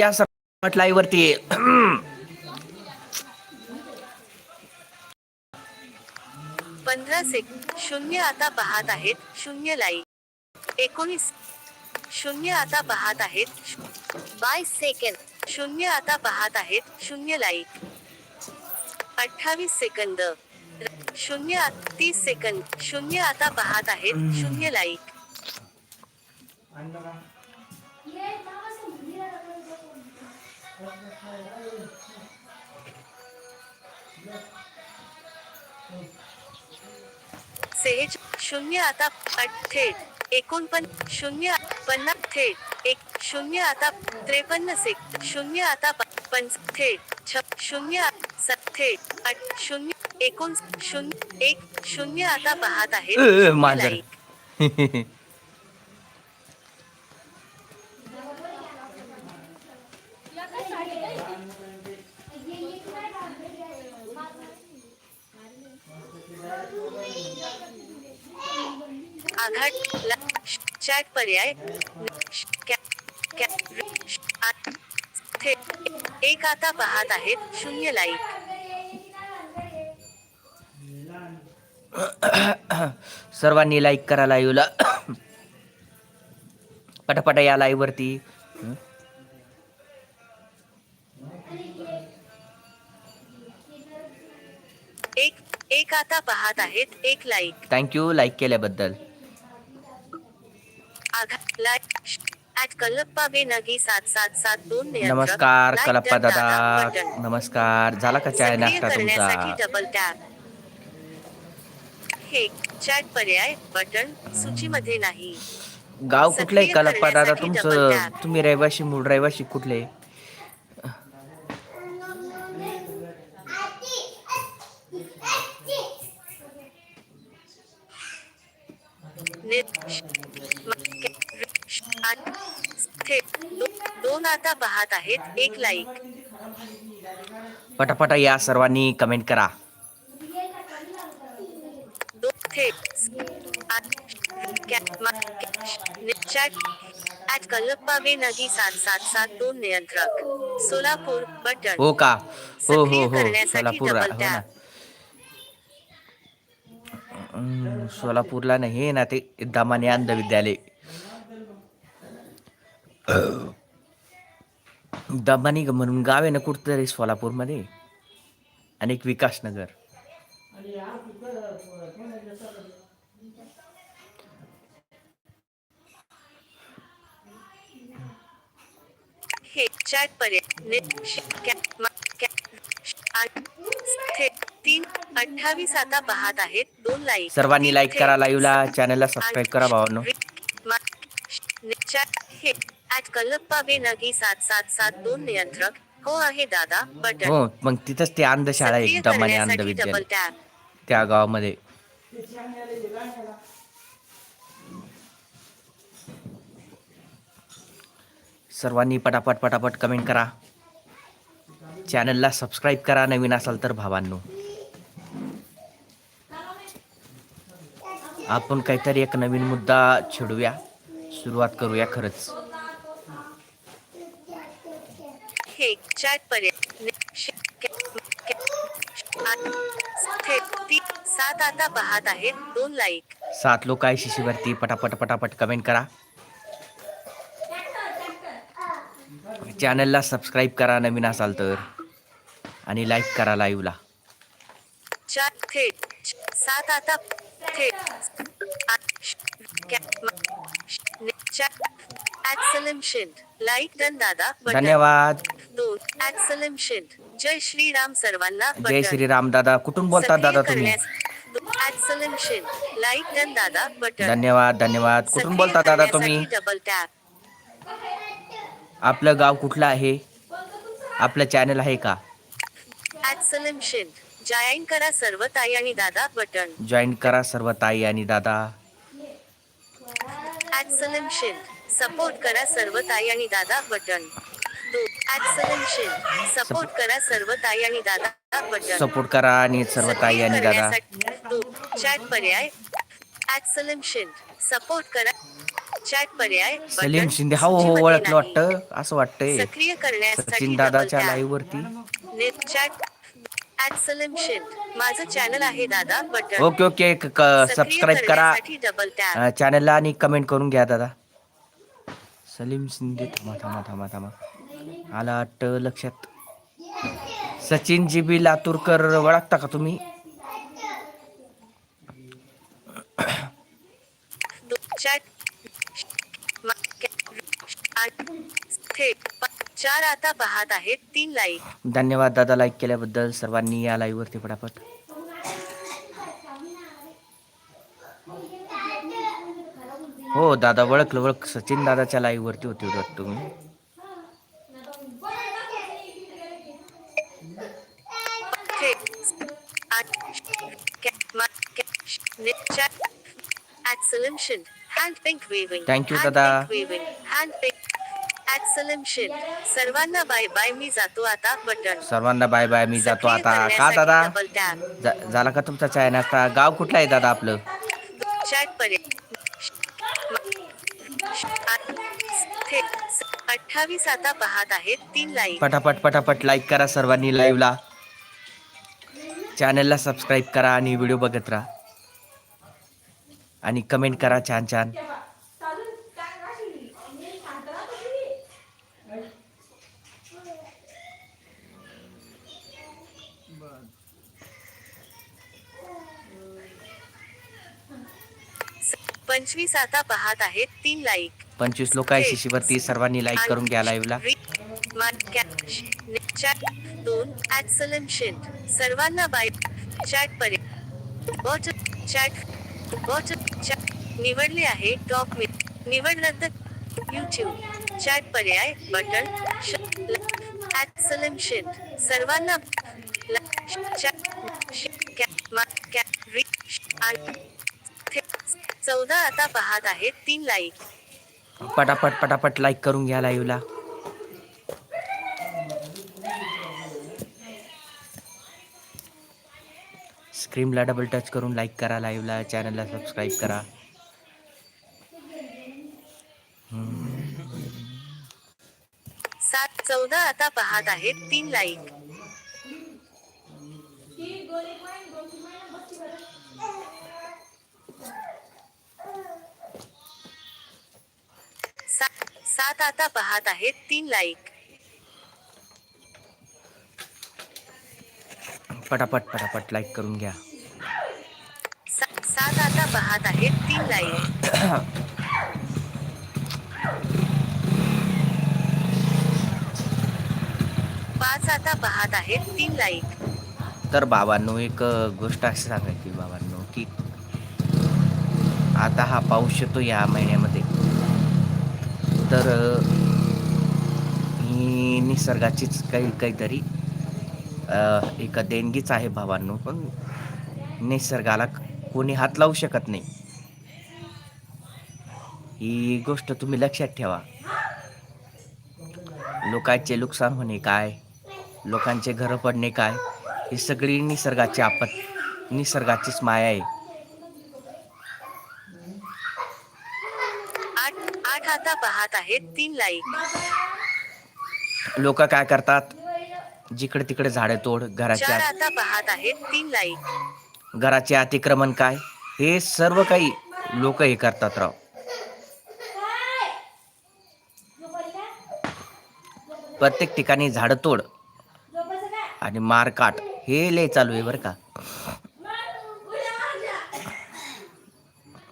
या सर्व लाईव्ह वरती पंधरा सेकंद शून्य आता पाहत आहेत. शून्य लाईक एकोणीस. शून्य आता पाहत आहेत. बावीस सेकंद शून्य आता पाहत आहेत. शून्य लाईक अठ्ठावीस सेकंद शून्य तीस सेकंद शून्य आता पाहत आहेत. शून्य लाईक सेहेच शून्य आता थेट एकोणपन्न शून्य पन्नास थेट एक शून्य आता त्रेपन्न सेक शून्य आता पंच थेट छ शून्य थेट आठ शून्य एकोण शून्य एक शून्य आता पाहत आहेत. ला- चॅट पर्याय एक आता पाहत आहेत शून्य लाईक सर्वांनी लाईक करा लाईव्हला पटापटा या लाईव्ह वरती. एक एक आता पाहत आहेत एक लाईक थँक्यू लाईक केल्याबद्दल आघाड लाईक ऍट कल्लप्पा बेनगी सात सात सात दोन नियंत्रक. नमस्कार कलप्पा दादा. नमस्कार झाला का चाय नाश्ता तुमचा? हे चॅट पर्याय बटन सूचीमध्ये नाही. गाव कुठलं कलप्पा दादा? तुमचं. तुम्ही रहिवाशी मूळ रहिवाशी कुठले? दोन आता पाहत आहेत एक लाईक पटापटा या सर्वांनी कमेंट करा. दो थेट आठ- कॅ- मा- कॅ- चॅट ऍट कल्लप्पा बेनगी सात सात सात दोन नियंत्रक सोलापूर बटन हो का हो हो हो सोलापूर हो सोलापूरला नाही ना ते दमाने अंध विद्यालय. दमानी म्हणून गाव आहे ना कुठतरी सोलापूरमध्ये. आणि एक विकासनगर. हे तीन अठ्ठावीस आता पाहत आहेत दोन लाईक सर्वांनी लाईक करा लाईव्हला चॅनलला सबस्क्राईब करा भावांनो. चॅट हे ऍट कल्लप्पा बेनगी सात सात सात दोन नियंत्रक. हो आहे दादा बटन. हो मग तिथंच ते अंधशाळा आहे सक्रिय दमाने अंध करण्यासाठी डबल टॅप त्या गावामध्ये. सर्वांनी पटापट पटापट कमेंट करा. चॅनलला सबस्क्राईब करा नवीन असाल तर भावांनो. आपण काहीतरी एक नवीन मुद्दा छेडूया सुरुवात करूया खरंच हे चॅट पर्याय सात आता पाहत आहेत दोन लाईक सात लोक आहे शिशीवरती पटापट पटापट कमेंट करा. चॅनलला सबस्क्राईब करा नवीन असाल तर. आणि लाईक करा लाईव्हला चार थेट सात आता थेट दादा धन्यवाद. जय श्रीराम सर्वांना जय. श्रीराम दादा कुठून बोलतात दादा तुम्ही? लाईक डन दादा बटन. धन्यवाद धन्यवाद. कुठून बोलतात दादा तुम्ही? डबल टॅप आपलं गाव कुठलं आहे? आपलं चॅनल आहे का? जॉईन करा सर्व ताई आणि दादा बटन. जॉईन करा सर्व ताई आणि दादा. सपोर्ट करा सर्व ताई आणि दादा बटन. सपोर्ट करा सर्व ताई आणि दादा सपोर्ट करा आणि सर्व ताई आणि दादा. चॅट पर्याय. सपोर्ट करा. चॅट पर्याय सलीम शिंदे हो हो ओळखलं. वाटतं? असं वाटतंय. सक्रिय करण्यासाठी सचिन दादाच्या. लाईव्ह वरती नेट चॅट माझं चॅनल आहे दादा बटन. ओके ओके सबस्क्राईब करा. चॅनलला आणि कमेंट करून घ्या दादा. सलीम शिंदे थांबा थांबा थांबा थांबा. आला वाटतं लक्षात. सचिन जी बी लातूरकर ओळखता का तुम्ही? चार आता पाहत आहेत तीन लाईक धन्यवाद दादा लाईक केल्याबद्दल सर्वांनी या लाईव्ह वरती पटापट. हो दादा ओळखलं ओळख सचिन दादाच्या लाईव्ह वरती होती वाटतं तुम्ही. Excellent. Hand pink waving. Thank you, pink waving. Hand pink. Excellent. सर्वांना बाय बाय मी जातो आता बटन सर्वांना बाय बाय मी जातो आता का दादा डबल टॅप झाला का तुमचा चाय नाश्ता गाव कुठला आहे दादा आपलं चॅट पर्याय अठ्ठावीस आता पाहत आहेत तीन लाईक पटापट पटापट लाईक करा सर्वांनी लाईव्हला चॅनलला सबस्क्राईब करा आणि व्हिडिओ बघत राहा आणि कमेंट करा छान छान. पंचवीस आता पाहत आहेत तीन लाईक पंचवीस लोक आहे शिशीवरती सर्वांनी लाईक करून घ्या लाईव्हला चॅट दोन शिंद सर्वांना बाय चॅट बॉट चॅट निवडले आहे टॉप मी. निवड रद्द युट्यूब चॅट पर्याय बटन ऍक्सलंट सर्वांना चौदा आता पाहत आहेत तीन लाईक पटापट पटापट लाईक करून घ्या लाईव्हला स्क्रीनला डबल टच करून लाईक करा लाईव्हला चॅनलला सबस्क्राईब करा. सात चौदा आता पाहत आहेत तीन लाईक सात सात आता पाहत आहेत तीन लाईक पटापट पटापट लाईक करून घ्या. सात आता पाहत आहेत तीन लाईक पाच आता पाहत आहेत तीन लाईक तर बाबांनो एक गोष्ट अशी सांगायची बाबांनो की आता हा पाऊस येतो या महिन्यामध्ये. तर ही निसर्गाचीच काही काहीतरी एक देणगीच आहे भावांनो पण निसर्गाला कोणी हात लावू शकत नाही. ही गोष्ट तुम्ही लक्षात ठेवा. लोकांचे नुकसान होणे काय? लोकांचे घरं पडणे काय? ही सगळी निसर्गाची आपत निसर्गाचीच माया आहे. आठ आठ आता पाहत आहेत तीन लाईक. लोक काय करतात? जिकडे तिकडे झाडे तोड चार घराच्या आता पाहत आहेत तीन लाईक घराचे अतिक्रमण काय? हे सर्व काही लोक हे करतात राव. प्रत्येक ठिकाणी झाडं तोड आणि मारकाट हे लय चालू आहे बरं का.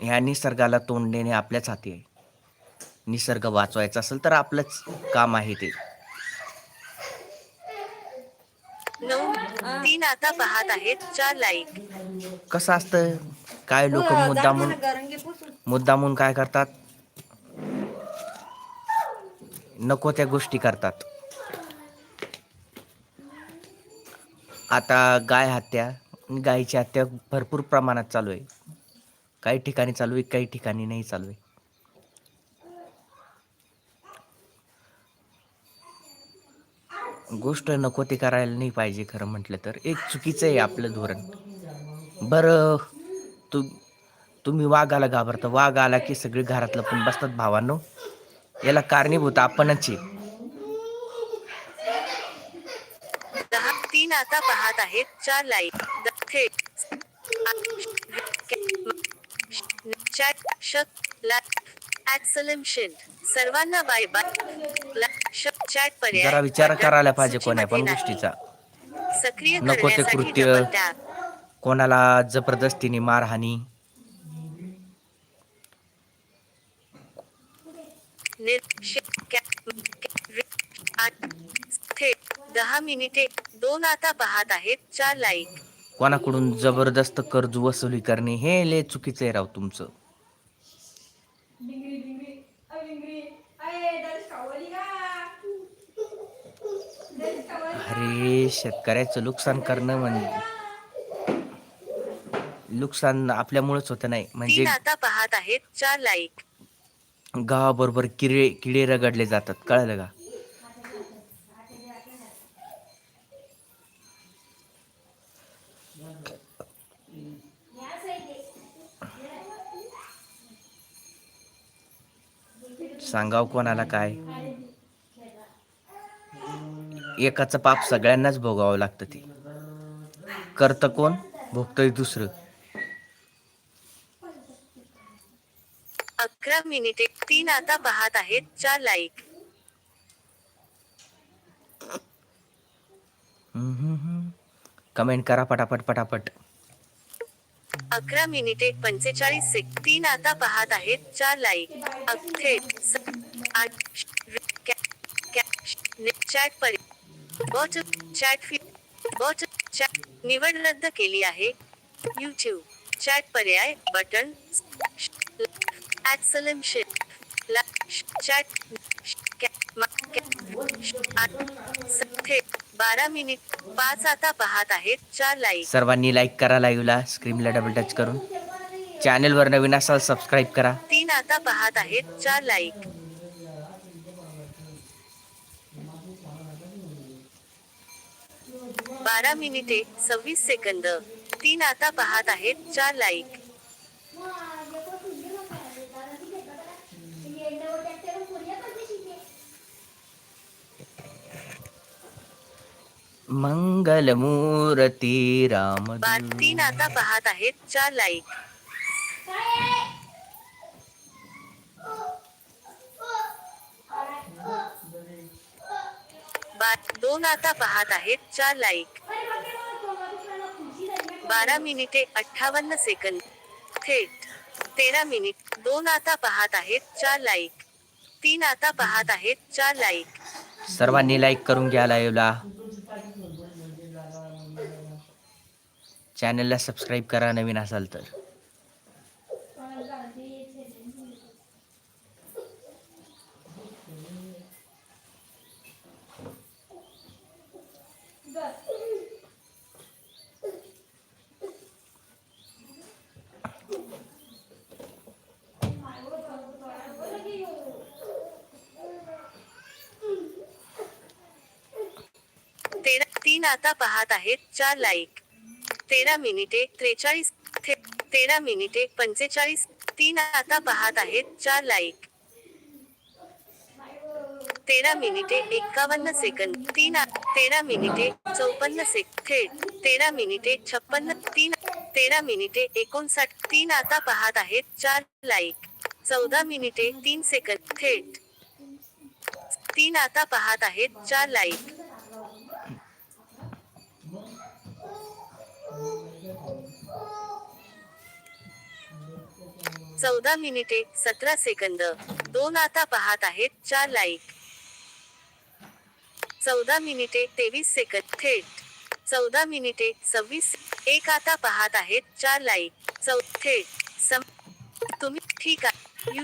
ह्या निसर्गाला तोंड देणे आपल्याच हाती आहे. निसर्ग वाचवायचा असेल तर आपलंच काम आहे ते. तीन आता पाहत आहेत चार लाईक कसं असतं काय लोक मुद्दामून मुद्दामून काय करतात? नको त्या गोष्टी करतात. आता गाय हत्या गायीची हत्या भरपूर प्रमाणात चालू आहे. काही ठिकाणी चालू आहे काही ठिकाणी नाही चालू आहे. गोष्ट नको ते करायला नाही पाहिजे खरं म्हटलं तर. एक चुकीचं आहे आपलं धोरण. बरं तू तुम्ही वाघाला घाबरता. वाघ आला की सगळे घरातलं पण बसतात भावांनो. याला कारणीभूत आपणच आहे. दहा तीन आता पाहत आहेत. चार लाइट द- थेट चॅट शक ऍक्सलेशन सर्वांना बाय बाय चॅट पर्याय जरा विचार करायला पाहिजे कोण्या पण. गोष्टीचा. सक्रिय नको ते कृत्य. कोणाला जबरदस्तीने मारहाणी दहा मिनिटे दोन आता पाहत आहेत चार लाईक कोणाकडून जबरदस्त कर्ज वसुली करणे हे लय चुकीचं राव तुमचं. डिंगरी डिंगरी अ डिंगरी अय दर्श कावली अरे शेतकऱ्याचं नुकसान करणं म्हणजे नुकसान आपल्यामुळेच होतं नाही. म्हणजे तीन आता पाहत आहेत चार लाईक गावाबरोबर किडे किडे रगडले जातात. कळलं का? सांगाव कोणाला काय? एकाचं पाप सगळ्यांनाच भोगावं लागतं ते. करतं कोण? भोगतंय दुसरं. अकरा मिनिटे तीन आता पाहत आहेत चार लाईक कमेंट करा पटापट पटापट. अकरा मिनिटे पंचेचाळीस तीन आता पाहत आहेत चार लाईक अक- चॅट परि बॉट चॅट फी बॉट चॅट निवड रद्द केली आहे यूट्यूब चॅट पर्याय बटन ऍक्सलेशन चॅट बारा मिनिट पाच आता पाहत आहेत चार लाईक सर्वांनी लाईक करा लाईव्हला स्क्रीनला डबल टच करून चॅनलवर नवीन असाल सबस्क्राईब करा. तीन आता पाहत आहेत चार लाईक बारा मिनिटे सव्वीस सेकंद. तीन आता पाहत आहेत चार लाईक मंगलमूर्ती राम तीन आता पाहत आहेत चार लाईक बार दोन आता पाहत आहेत चार लाईक बारा मिनिटे अठ्ठावन्न सेकंद थेट. तेरा मिनिट दोन आता पाहत आहेत चार लाईक तीन आता पाहत आहेत चार लाईक सर्वांनी लाईक करून घ्या लाईव्हला चॅनलला सबस्क्राईब करा नवीन असाल तर. तेरा तीन आता पाहत आहेत चार लाईक तेरा मिनिटे त्रेचाळीस थे- तेरा मिनिटे पंचेचाळीस तीन आता पाहत आहेत चार लाईक तेरा मिनिटे एक्कावन्न सेकंद तीन आ- तेरा मिनिटे चौपन्न सेक थेट तेरा मिनिटे छप्पन्न तीन तेरा मिनिटे एकोणसाठ तीन आता पाहत आहेत चार लाईक चौदा मिनिटे तीन सेकंद थेट तीन आता पाहत आहेत चार लाईक चौदा मिनिटे सतरा सेकंद. दोन आता पाहत आहेत चार लाईक चौदा मिनिटे तेवीस सेकंद थेट. चौदा मिनिटे सव्वीस एक आता पाहत आहेत चार लाईक चौ थेट. सम तुम्ही ठीक आहे.